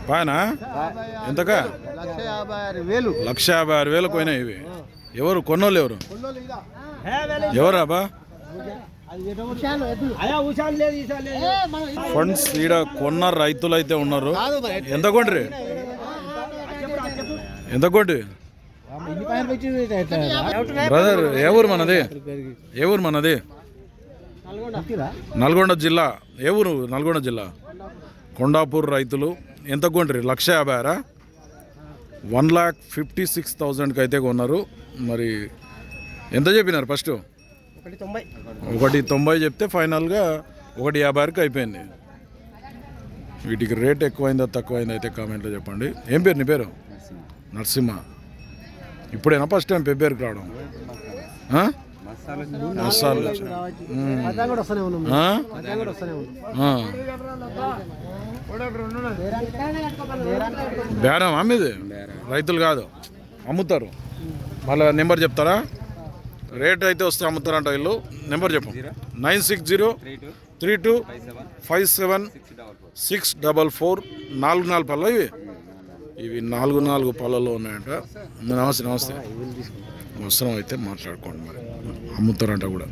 పాయనా ఎంతకా లక్ష యాభై ఆరు వేలు లక్ష యాభై ఆరు వేలకు పోయినాయి ఇవి ఎవరు కొన్నోళ్ళు ఎవరు ఎవరా బా ఫండ్స్ ఈడ కొన్న రైతులు అయితే ఉన్నారు ఎంత కొండ్రి ఎంత కొండ్రి బ్రదర్ ఏ ఊరు మనది ఏ ఊరు మనది నల్గొండ జిల్లా ఏ ఊరు నల్గొండ జిల్లా కొండాపూర్ రైతులు ఎంత కొండ్రి లక్ష యాభై ఆరా వన్ లాక్ ఫిఫ్టీ సిక్స్ థౌజండ్కి అయితే కొన్నారు. మరి ఎంత చెప్పినారు ఫస్ట్? ఒకటి తొంభై. చెప్తే ఫైనల్గా ఒకటి యాభై వరకు అయిపోయింది. వీటికి రేట్ ఎక్కువైందా తక్కువైందా అయితే కామెంట్లో చెప్పండి. ఏం పేరు నీ పేరు? నరసింహ. ఇప్పుడేనా ఫస్ట్ టైం పెబ్బేరుకి రావడం? మసాలు. బేరం అమ్మేది రైతులు కాదు. అమ్ముతారు. మళ్ళీ నెంబర్ చెప్తారా? రేట్ అయితే వస్తే అమ్ముతారంట వీళ్ళు. నెంబర్ చెప్పు. Nine six zero three two five seven six double four నాలుగు నాలుగు పళ్ళ ఇవి. ఇవి నాలుగు నాలుగు పళ్ళలో ఉన్నాయంట. నమస్తే నమస్తే. అవసరం అయితే మాట్లాడుకోండి మరి. అమ్ముతారంట కూడా.